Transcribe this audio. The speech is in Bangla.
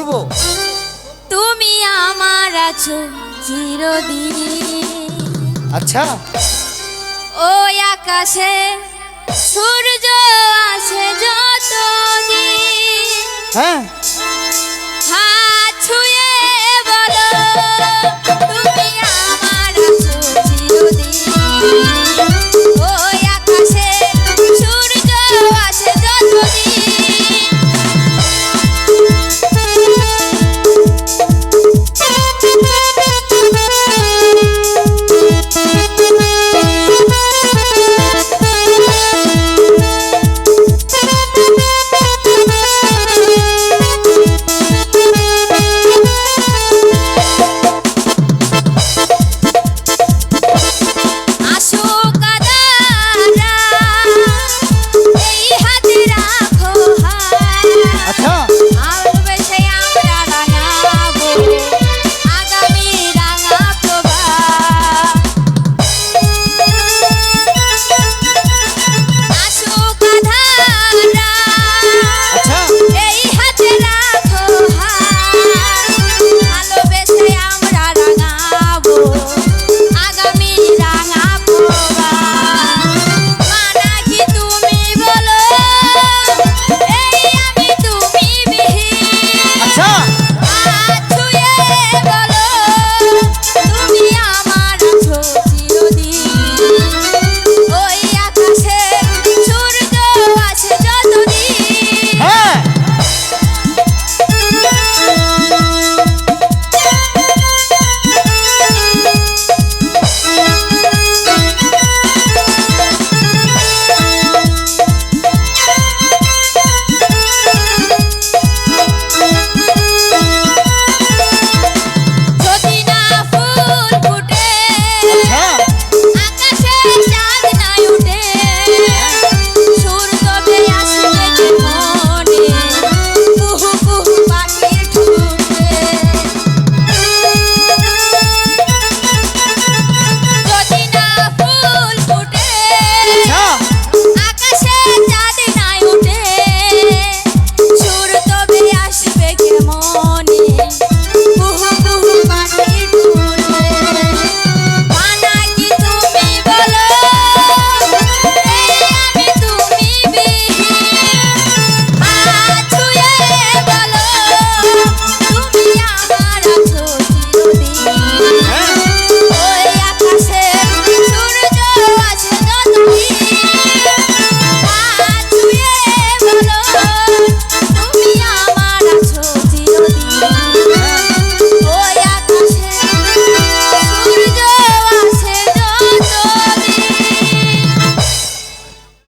বলব? তুমি আমার আছো চিরদিন। আচ্ছা। ও আকাশে সূর্য আছে যতদিন। হ্যাঁ। হাত ছুঁয়ে বলো তুমি আমার